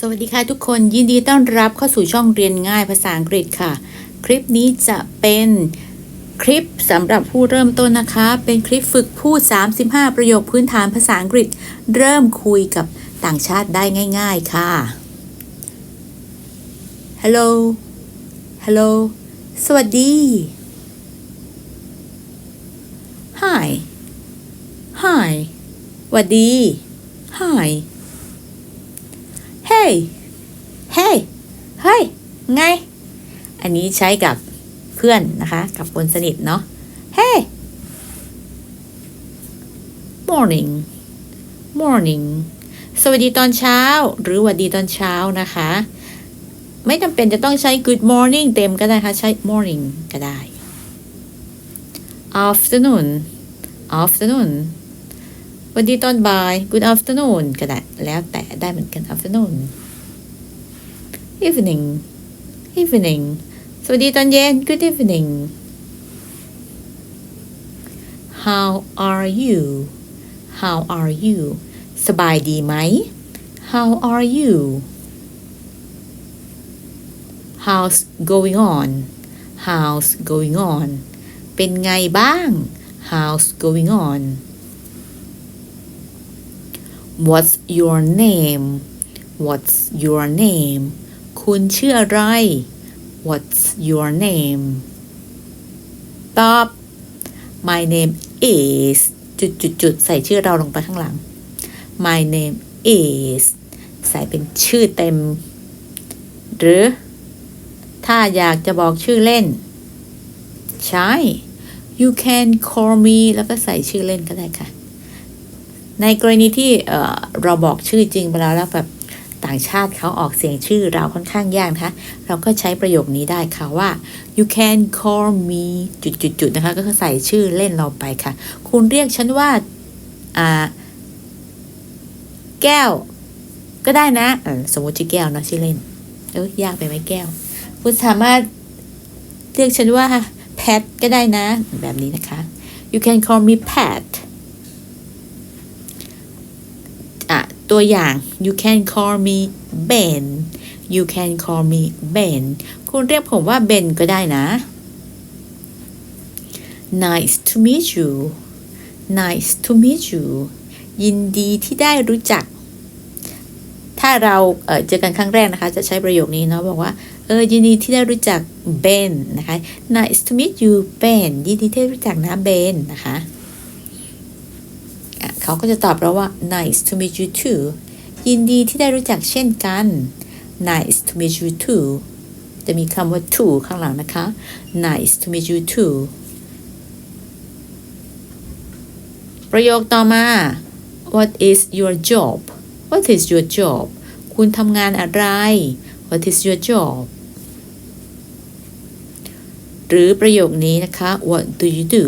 สวัสดีค่ะทุกคนยินดีต้อนรับเข้าสู่ช่องเรียนง่ายภาษาอังกฤษค่ะ คลิปนี้จะเป็นคลิปสำหรับผู้เริ่มต้นนะคะ เป็นคลิปฝึกพูด 35 ประโยคพื้นฐานภาษาอังกฤษ เริ่มคุยกับต่างชาติได้ง่าย ๆค่ะ Hello Hello สวัสดี Hi Hi สวัสดี Hi Hey Hey เฮ้ยไง อันนี้ใช้กับเพื่อนนะคะ กับคนสนิทเนาะ Hey Morning Morning สวัสดีตอนเช้า หรือสวัสดีตอนเช้านะคะ ไม่จำเป็นจะต้องใช้ Good morning เต็มก็ได้ค่ะ ใช้ morning ก็ได้ Afternoon Afternoon วันดีตอนบ่าย Good afternoon ก็ได้แล้วแต่ได้เหมือนกัน afternoon evening evening สวัสดีตอนเย็น Good evening How are you How are you สบายดีไหม How are you How's going on How's going on เป็นไงบ้าง How's going on What's your name What's your name คุณชื่ออะไร What's your name ตอบ My name is จุดจุดจุดใส่ชื่อเราลงไปข้างหลัง My name is ใส่เป็นชื่อเต็ม หรือ ถ้าอยากจะบอกชื่อเล่น ใช่ you can call me แล้วก็ใส่ชื่อเล่นก็ได้ค่ะ ในกรณีที่เราบอกชื่อจริงไปแล้วแล้วแบบต่างชาติเขาออกเสียงชื่อเราค่อนข้างยากนะคะ เราก็ใช้ประโยคนี้ได้ค่ะว่า you can call me จุดๆนะคะ ก็คือใส่ชื่อเล่นเราไปค่ะ คุณเรียกฉันว่าแก้ว ก็ได้นะ สมมติชื่อแก้วนะชื่อเล่น เออยากไปไหมแก้ว คุณสามารถเรียกฉันว่าแพทก็ได้นะ แบบนี้นะคะ you can call me Pat อะ ตัวอย่าง you can call me Ben you can call me Ben คุณเรียกผมว่า Ben ก็ได้นะ nice to meet you nice to meet you ยินดีที่ได้รู้จัก ถ้าเราเเจอกันครั้งแรกนะคะ จะใช้ประโยคนี้เนาะบอกว่า เออ ยินดีที่ได้รู้จักเบนนะคะ nice to meet you Ben ยินดีที่ได้รู้จักนะเบนนะคะ เขาก็จะตอบเราว่า nice to meet you too ยินดีที่ได้รู้จักเช่นกัน nice to meet you too จะมีคำว่า too ข้างหลังนะคะ nice to meet you too ประโยคต่อมา what is your job what is your job คุณทำงานอะไร what is your job หรือประโยคนี้นะคะ what do you do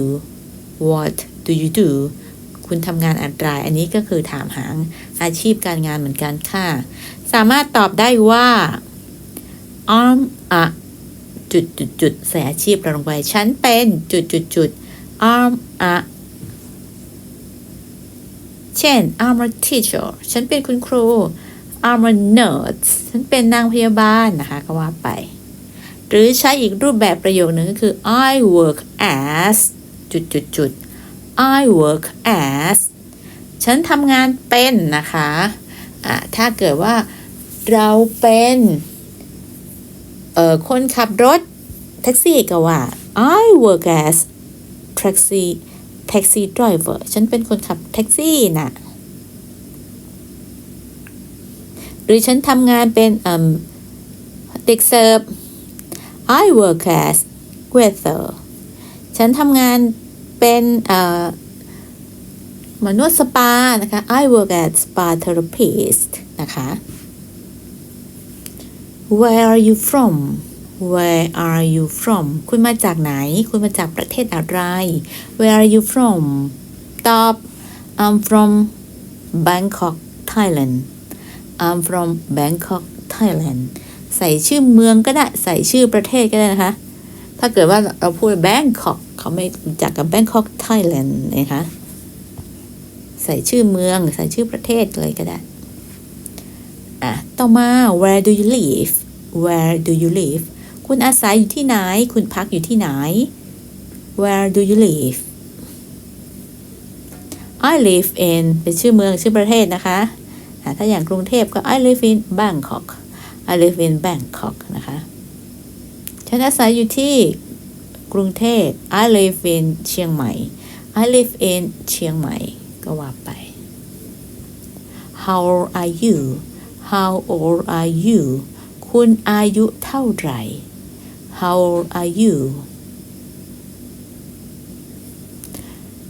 what do you do คุณทำงานอะไราย อันนี้ก็คือถามหาอาชีพการงานเหมือนกันค่ะ สามารถตอบได้ว่า I'm a จุดจุดจุดใส่อาชีพเราลงไป ฉันเป็นจุดจุดจุด I'm a เช่น I'm a teacher ฉันเป็นคุณครู I'm a nurse ฉันเป็นนางพยาบาลนะคะก็ว่าไป หรือใช้อีกรูปแบบประโยคหนึ่งก็คือ I work as จุดจุดจุด I work as ฉันทำงานเป็นนะคะะถ้าเกิดว่าเราเป็นเอ่อคนขับรถแท็กซี่ก็ว่า I work as taxi taxi driver ฉันเป็นคนขับแท็กซี่นะหรือฉันทำงานเป็นเด็กเสิร์ฟ I work as waiter ฉันทำงาน เป็นหมอนวดสปานะคะ I work as spa therapist นะคะ Where are you from Where are you from คุณมาจากไหน คุณมาจากประเทศอะไร Where are you from ตอบ I'm from Bangkok Thailand I'm from Bangkok Thailand ใส่ชื่อเมืองก็ได้ ใส่ชื่อประเทศก็ได้นะคะ ถ้าเกิดว่าเราพูด Bangkok เขาไม่รู้จักกับ Bangkok Thailand นะคะใส่ชื่อเมืองใส่ชื่อประเทศเลยก็ได้อะต่อมา where do you live where do you live คุณอาศัยอยู่ที่ไหน คุณพักอยู่ที่ไหน where do you live I live in เป็นชื่อเมืองชื่อประเทศนะคะะถ้าอย่างกรุงเทพก็ I live in Bangkok I live in Bangkok นะคะ ฉันอาศัยอยู่ที่ กรุงเทพ I live in เชียงใหม่ I live in เชียงใหม่ ก็ว่าไป How old are you How old are you คุณอายุเท่าไหร่ How old are you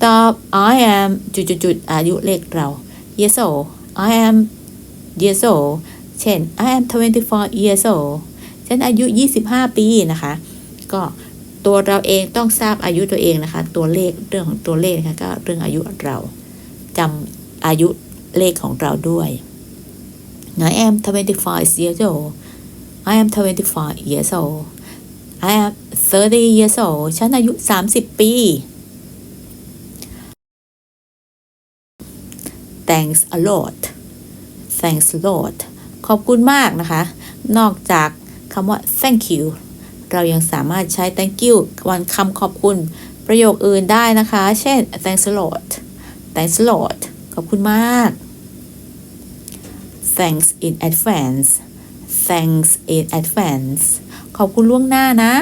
ตอบ I am จุดๆๆอายุเลขเรา Yes old I am years old เช่น I am 24 years old ฉันอายุ 25 ปีนะคะ ก็ ตัวเราเองต้องทราบอายุตัวเองนะคะ ตัวเลขเรื่องของตัวเลขนะคะก็เรื่องอายุเราจำอายุเลขของเราด้วย I am 25 years old I am 25 years old I am 30 years old ฉันอายุ 30 ปี Thanks a lot Thanks a lot ขอบคุณมากนะคะ นอกจากคำว่า thank you เรายังสามารถใช้ thank you วันคำขอบคุณประโยคอื่นได้นะคะ เช่น thanks a lot thanks a lot ขอบคุณมาก thanks in advance thanks in advance ขอบคุณล่วงหน้านะ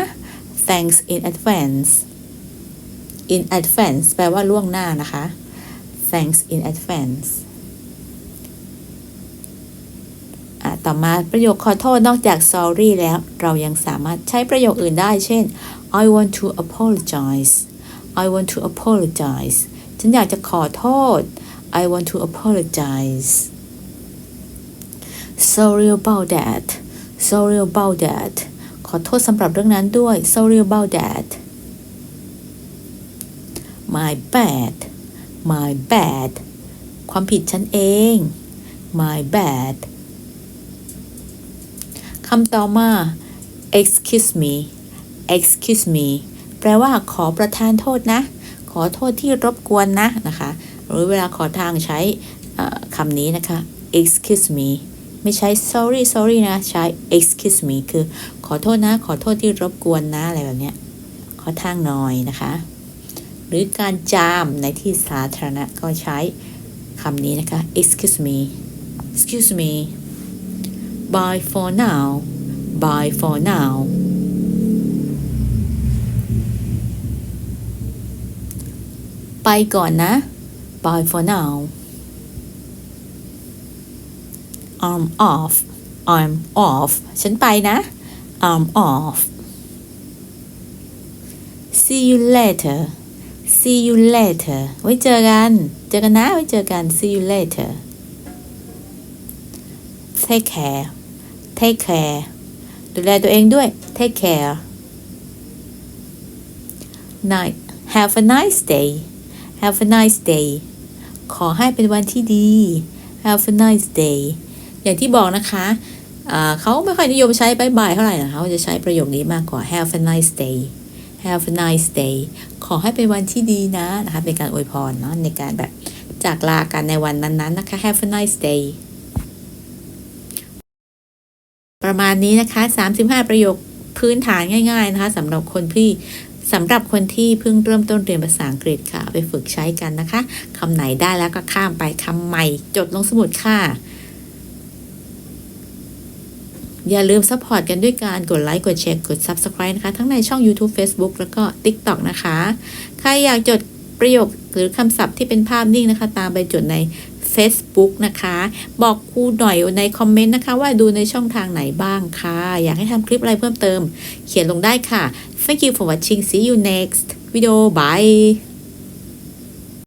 thanks in advance in advance แปลว่าล่วงหน้านะคะ thanks in advance อะ ต่อมาประโยคขอโทษนอกจาก sorry แล้ว เรายังสามารถใช้ประโยคอื่นได้ เช่น I want to apologize I want to apologize ฉันอยากจะขอโทษ I want to apologize sorry about that sorry about that ขอโทษสำหรับเรื่องนั้นด้วย sorry about that my bad my bad ความผิดฉันเอง my bad คำต่อมา excuse me excuse me แปลว่าขอประทานโทษนะ ขอโทษที่รบกวนนะนะคะ หรือเวลาขอทางใช้คำนี้นะคะ excuse me ไม่ใช้ sorry sorry นะ ใช้ excuse me คือขอโทษนะ ขอโทษที่รบกวนนะ อะไรแบบเนี้ย ขอทางหน่อยนะคะ หรือการจามในที่สาธารณะก็ใช้คำนี้นะคะ excuse me excuse me bye for now bye for now ไปก่อนนะ bye for now I'm off I'm off ฉันไปนะ I'm off see you later see you later ไว้เจอกัน เจอกันนะ ไว้เจอกัน see you later Take care take care ดูแลตัวเองด้วย take care night have a nice day have a nice day ขอให้เป็นวันที่ดี have a nice day อย่างที่บอกนะคะ เขาไม่ค่อยนิยมใช้บายบายเท่าไหร่นะคะเขาจะใช้ประโยคนี้มากกว่า have a nice day have a nice day ขอให้เป็นวันที่ดีนะนะคะ เป็นการอวยพรเนาะในการแบบจากลากันในวันนั้นๆนะคะ have a nice day ประมาณนี้นะคะ 35 ประโยคพื้นฐานง่าย ๆ นะคะสำหรับคนที่สำหรับคนที่เพิ่งเริ่มต้นเรียนภาษาอังกฤษค่ะ ไปฝึกใช้กันนะคะคำไหนได้แล้วก็ข้ามไปคำใหม่ จดลงสมุดค่ะ อย่าลืมซัพพอร์ตกันด้วยการกดไลค์ กดแชร์ กด Subscribe นะคะ ทั้งในช่อง YouTube Facebook แล้วก็ TikTok นะคะ ใครอยากจดประโยคหรือคำศัพท์ที่เป็นภาพนิ่งนะคะ ตามไปจดใน Facebook นะคะ บอกครูหน่อยในคอมเมนต์นะคะ ว่าดูในช่องทางไหนบ้างค่ะ อยากให้ทำคลิปอะไรเพิ่มเติม เขียนลงได้ค่ะ Thank you for watching see you next video bye